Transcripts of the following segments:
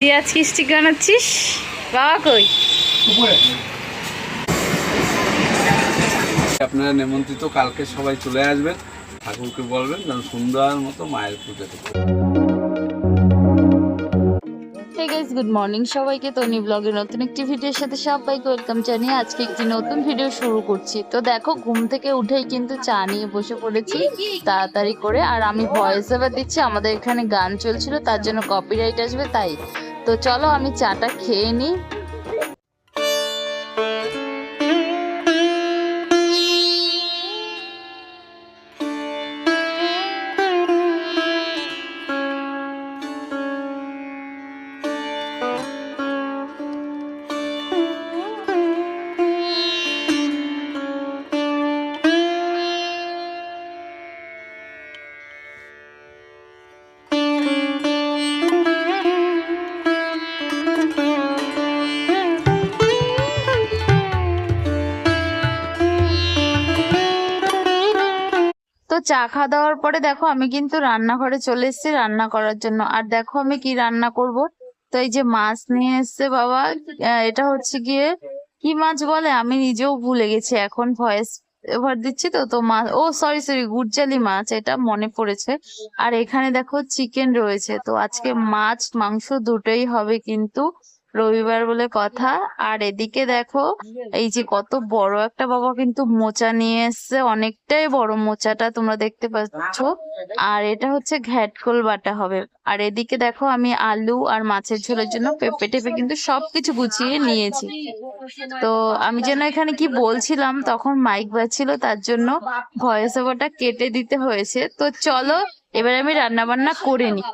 তুই আজকে স্টিক বানাচ্ছিস? বাবা কই? আপনারা নিমন্ত্রিত কালকে সবাই চলে আসবেন ঠাকুরকে বলবেন যেন সুন্দর মতো মায়ের পুজো দেবে গুড মর্নিং সবাইকে। তনি ব্লগের নতুন একটি ভিডিওর সাথে সবাইকে ওয়েলকাম জানিয়ে আজকে একটি নতুন ভিডিও শুরু করছি। তো দেখো ঘুম থেকে উঠেই কিন্তু চা নিয়ে বসে পড়েছি তাড়াতাড়ি করে। আর আমি ভয়েস ওভার দিচ্ছি আমাদের এখানে গান চলছিল তার জন্য কপিরাইট আসবে তাই। তো চলো আমি চাটা খেয়ে নিই। চা খাওয়া দাওয়ার পরে দেখো আমি কিন্তু রান্নাঘরে চলে এসেছি রান্না করার জন্য। আর দেখো আমি কি রান্না করব? তো এই যে মাছ নিয়ে এসছে বাবা এটা হচ্ছে গিয়ে কি মাছ বলে? আমি নিজেও ভুলে গেছি, এখন ভয়েস এবার দিচ্ছি তো তো মাছ ও সরি সরি গুরজালি মাছ, এটা মনে পড়েছে। আর এখানে দেখো চিকেন রয়েছে, তো আজকে মাছ, মাংস দুটোই হবে কিন্তু। রবিবার বলে কথা। আর এদিকে দেখো, এই যে কত বড় একটা বাবা কিন্তু মোচা নিয়ে এসছে। অনেকটাই বড় মোচাটা তোমরা দেখতে পাচ্ছ। আর এটা হচ্ছে ঘ্যাটকোল বাটা হবে। আর এদিকে দেখো, আমি আলু আর মাছের ঝোলের জন্য পেঁপে টেপে কিন্তু সবকিছু গুছিয়ে নিয়েছি। তো আমি যেন এখানে কি বলছিলাম, তখন মাইক বাজছিল, তার জন্য ভয়েস ওভারটা কেটে দিতে হয়েছে। তো চলো, এবার আমি রান্না বান্না করে নিই।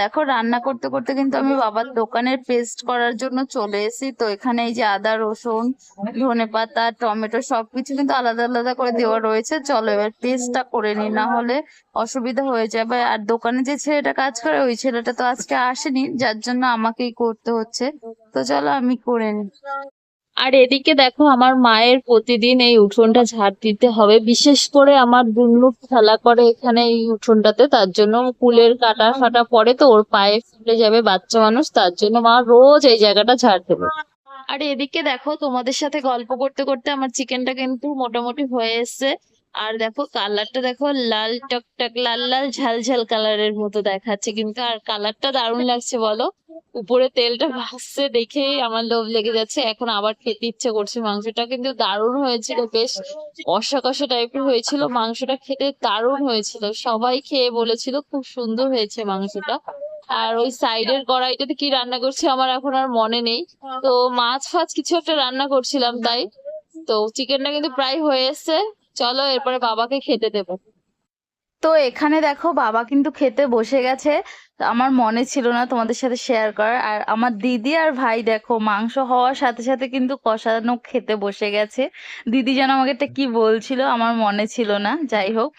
দেখো রান্না করতে করতে কিন্তু আমি বাবার দোকানের পেস্ট করার জন্য চলে এসেছি। তো এখানে এই যে আদা রসুন ধনে পাতা টমেটো সবকিছু কিন্তু আলাদা আলাদা করে দেওয়া রয়েছে। চলো এবার পেস্টটা করে নি না হলে অসুবিধা হয়ে যাবে। আর দোকানে যে ছেলেটা কাজ করে ওই ছেলেটা তো আজকে আসেনি যার জন্য আমাকেই করতে হচ্ছে। তো চলো আমি করে নিই। আর এদিকে দেখো আমার মায়ের প্রতিদিন এই উঠোনটা ঝাড় দিতে হবে। বিশেষ করে আমার দুনুক খেলা করে এখানে এই উঠোনটাতে, তার জন্য কুলের কাটা ফাটা পরে তো, ওর পায়ে ফুলে যাবে বাচ্চা মানুষ, তার জন্য মা রোজ এই জায়গাটা ঝাড় দেবে। আর এদিকে দেখো তোমাদের সাথে গল্প করতে করতে আমার চিকেনটা কিন্তু মোটামুটি হয়ে এসেছে। আর দেখো কালারটা দেখো লাল টকটক, লাল লাল ঝাল ঝাল কালারের মতো দেখাচ্ছে কিন্তু আর কালারটা দারুণ লাগছে বলো? উপরে তেলটা ভাসছে দেখেই আমার লোভ লেগে যাচ্ছে। এখন আবার খেতে ইচ্ছে করছে মাংসটা কিন্তু দারুণ হয়েছিল, বেশ কষা কষা টাইপের হয়েছিল। মাংসটা খেতে দারুণ হয়েছিল। সবাই খেয়ে বলেছিল খুব সুন্দর হয়েছে মাংসটা। আর ওই সাইডের কড়াইটাতে কি রান্না করছে আমার এখন আর মনে নেই। তো মাছ ফাছ কিছু একটা রান্না করছিলাম তাই। তো চিকেনটা কিন্তু প্রায় হয়ে এসছে। চলো এরপরে বাবাকে খেতে দেবো। তো এখানে দেখো বাবা কিন্তু খেতে বসে গেছে। আমার মনে ছিল না তোমাদের সাথে শেয়ার করার। আর আমার দিদি আর ভাই দেখো, মাংস হওয়ার সাথে সাথে কিন্তু কষানো খেতে বসে গেছে। দিদি যেন আমাকে একটা কি বলছিল আমার মনে ছিল না, যাই হোক।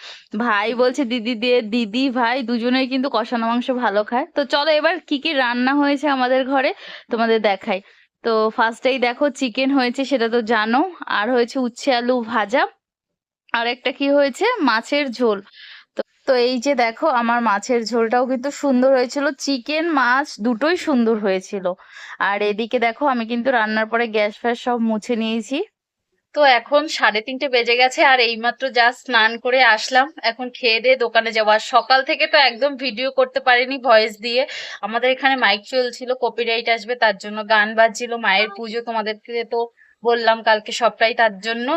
ভাই বলছে, দিদি দিয়ে দিদি, ভাই দুজনেই কিন্তু কষানো মাংস ভালো খায়। তো চলো এবার কি কি রান্না হয়েছে আমাদের ঘরে তোমাদের দেখাই। তো ফার্স্টেই দেখো চিকেন হয়েছে সেটা তো জানো। আর হয়েছে উচ্ছে আলু ভাজা। আর একটা কি হয়েছে? মাছের ঝোল। তো এই যে দেখো, আমার মাছের ঝোলটাও কিন্তু সুন্দর হয়েছিল। চিকেন, মাছ দুটোই সুন্দর হয়েছিল। আর এদিকে দেখো, আমি কিন্তু রান্নার পরে গ্যাস ফ্যাস সব মুছে নিয়েছি। তো এখন সাড়ে তিনটে বেজে গেছে আর এইমাত্র জাস্ট স্নান করে আসলাম। এখন খেয়ে দিয়ে দোকানে যাব। আর সকাল থেকে তো একদম ভিডিও করতে পারিনি ভয়েস দিয়ে। আমাদের এখানে মাইক চলছিল কপিরাইট আসবে, তার জন্য গান বাজছিল, মায়ের পুজো তোমাদেরকে তো বললাম কালকে সবটাই তার জন্য।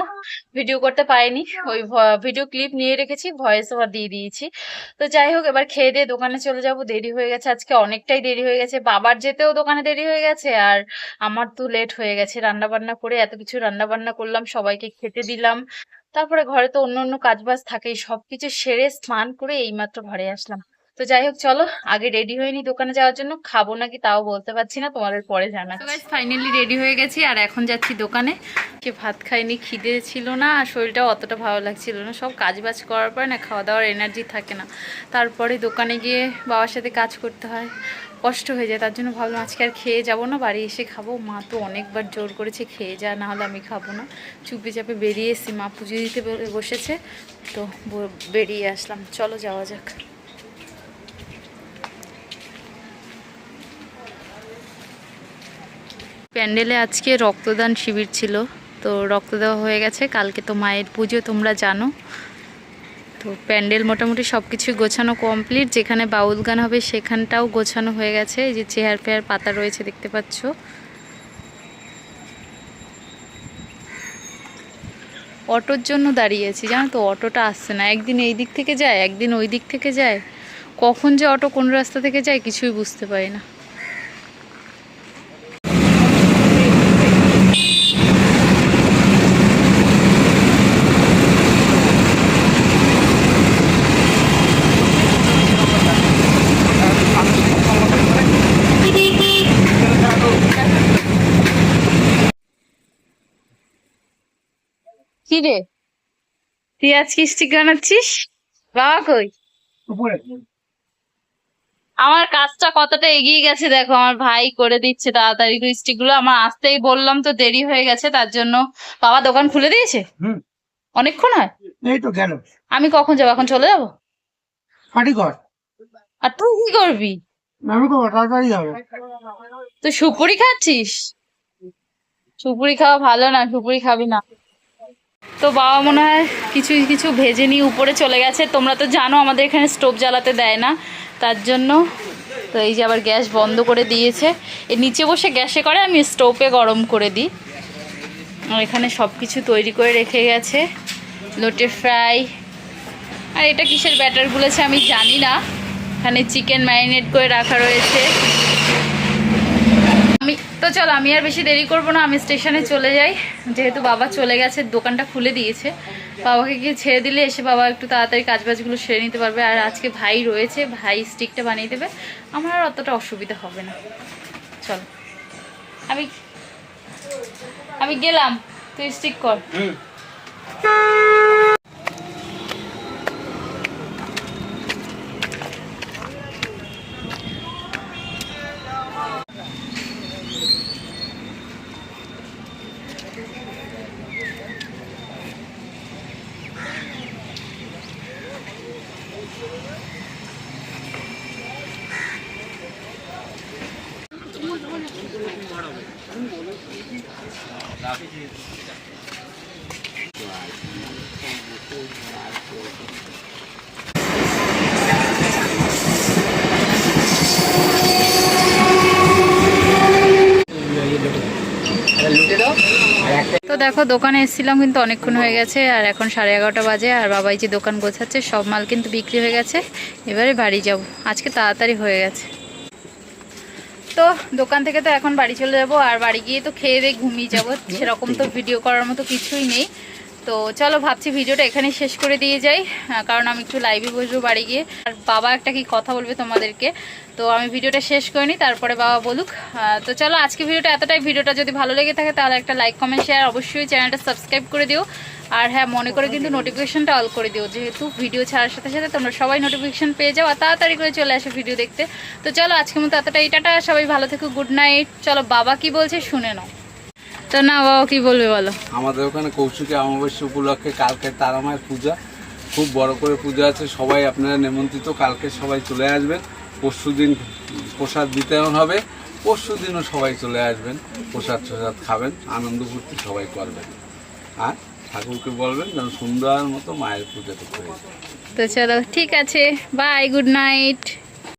ভিডিও করতে পারিনি। ওই ভিডিও ক্লিপ নিয়ে রেখেছি ভয়েস ওভার দিয়ে দিয়েছি। তো যাই হোক, এবার খেয়ে দিয়ে দোকানে চলে যাব। দেরি হয়ে গেছে, আজকে অনেকটাই দেরি হয়ে গেছে। বাবার যেতেও দোকানে দেরি হয়ে গেছে, আর আমার তো লেট হয়ে গেছে। রান্না বান্না করে এত কিছু রান্না বান্না করলাম, সবাইকে খেতে দিলাম। তারপরে ঘরে তো অন্য অন্য কাজ বাজ থাকেই, সবকিছু সেরে স্নান করে এইমাত্র ঘরে আসলাম। তো যাই হোক চলো, আগে রেডি হয়ে নি দোকানে যাওয়ার জন্য। খাব নাকি তাও বলতে পারছি না, তোমাদের পরে জানাচ্ছি। ফাইনালি রেডি হয়ে গেছি, আর এখন যাচ্ছি দোকানে। কে ভাত খাইনি, খিদে ছিল না, আর শরীরটাও অতটা ভালো লাগছিল না। সব কাজ বাজ করার পরে না খাওয়া দাওয়ার এনার্জি থাকে না। তারপরে দোকানে গিয়ে বাবার সাথে কাজ করতে হয়। কষ্ট হয়ে যায়, তার জন্য ভাবলাম আজকে আর খেয়ে যাব না, বাড়ি এসে খাব। মা তো অনেকবার জোর করেছে, খেয়ে যা, না হলে আমি খাব না। চুপি চাপে বেরিয়ে এসেছি, মা পুজো দিতে বসেছে, তো বেরিয়ে আসলাম। চলো যাওয়া যাক। প্যান্ডেলে আজকে রক্তদান শিবির ছিল, তো রক্ত দেওয়া হয়ে গেছে। কালকে তো মায়ের পুজো, তোমরা জানো। তো প্যান্ডেল মোটামুটি সব কিছু গোছানো কমপ্লিট। যেখানে বাউল গান হবে সেখানটাও গোছানো হয়ে গেছে। এই যে চেয়ার ফেয়ার পাতা রয়েছে, দেখতে পাচ্ছ। অটোর জন্য দাঁড়িয়েছি, জানো তো, অটোটা আসছে না। একদিন এই দিক থেকে যায়, একদিন ওই দিক থেকে যায়। কখন যে অটো কোন রাস্তা থেকে যায়, কিছুই বুঝতে পারি না। কি রে? তুই আজকে স্টিক বানাচ্ছিস? বাবা কই? আমার কাজটা কতটা এগিয়ে গেছে দেখো আমার ভাই করে দিচ্ছে তাড়াতাড়ি স্টিকগুলো আমার আসতেই বললাম তো দেরি হয়ে গেছে তার জন্য বাবা দোকান খুলে দিয়েছে? হুম। অনেকক্ষণ হয়? এই তো গেল। আমি কখন যাব? এখন চলে যাব? পার্টি কর। আর তুই কি করবি? আমি করব তাড়াতাড়ি হবে। তুই সুপুরি খাচ্ছিস? সুপুরি খাওয়া ভালো না সুপুরি খাবি না। তো বাবা মনে হয় কিছু কিছু ভেজে নিয়ে উপরে চলে গেছে। তোমরা তো জানো আমাদের এখানে স্টোভ জ্বালাতে দেয় না, তার জন্য। তো এই যে আবার গ্যাস বন্ধ করে দিয়েছে। এর নিচে বসে গ্যাসে করে, আমি স্টোভে গরম করে দিই। এখানে সব কিছু তৈরি করে রেখে গেছে। লোটে ফ্রাই। আর এটা কিসের ব্যাটার গুলেছে আমি জানি না। এখানে চিকেন ম্যারিনেট করে রাখা রয়েছে। আমি তো চলো, আমি আর বেশি দেরি করব না, আমি স্টেশনে চলে যাই। যেহেতু বাবা চলে গেছে, দোকানটা খুলে দিয়েছে। বাবাকে গিয়ে ছেড়ে দিলে এসে বাবা একটু তাড়াতাড়ি কাজবাজগুলো সেরে নিতে পারবে। আর আজকে ভাই রয়েছে, ভাই স্টিকটা বানিয়ে দেবে। আমার আর অতটা অসুবিধা হবে না। চলো। আমি আমি গেলাম। তুই স্টিক কর। দেখো, দোকানে এসেছিলাম কিন্তু অনেকক্ষণ হয়ে গেছে, আর এখন সাড়ে এগারোটা বাজে, আর বাবাই যে দোকান গোছাচ্ছে, সব মাল কিন্তু বিক্রি হয়ে গেছে। এবারে বাড়ি যাব। আজকে তাড়াতাড়ি হয়ে গেছে। তো দোকান থেকে তো এখন বাড়ি চলে যাব, আর বাড়ি গিয়ে তো খেয়ে দিয়ে ঘুমিয়ে যাব। সেরকম তো ভিডিও করার মতো কিছুই নেই। তো চলো ভাবছি ভিডিওটা এখানে শেষ করে দিয়ে যাই কারণ আমি একটু লাইভে বসবো বাড়ি গিয়ে। আর বাবা একটা কি কথা বলবে তোমাদেরকে? তো আমি ভিডিওটা শেষ করে নিই, তারপরে বাবা বলুক। তো চলো আজকে ভিডিওটা এতটাই। ভিডিওটা যদি ভালো লেগে থাকে তাহলে একটা লাইক কমেন্ট শেয়ার অবশ্যই চ্যানেলটা সাবস্ক্রাইব করে দিও। আর হ্যাঁ মনে করে কিন্তু নোটিফিকেশনটা অল করে দিও, যেহেতু ভিডিও ছাড়ার সাথে সাথে তোমরা সবাই নোটিফিকেশন পেয়ে যাও, আর তাড়াতাড়ি করে চলে আসো ভিডিও দেখতে। তো চলো আজকের মতো এতটাই। টাটা, সবাই ভালো থেকো গুড নাইট চলো বাবা কি বলছে শুনে নাও। তো না বাবা কি বলবে বলো? আমাদের ওখানে কৌশিকী অমাবস্যা উপলক্ষে কালকে তারা মায়ের পূজা। খুব বড় করে পূজা আছে সবাই আপনারা নিমন্ত্রিত কালকে সবাই চলে আসবেন। পরশু দিন প্রসাদ বিতরণ হবে পরশু দিনও সবাই চলে আসবেন প্রসাদ প্রসাদ খাবেন আনন্দ ফুর্তি সবাই করবেন। আর ঠাকুরকে বলবেন যেন সুন্দর মতো মায়ের পুজো করতে হয় তো চলো ঠিক আছে বাই গুড নাইট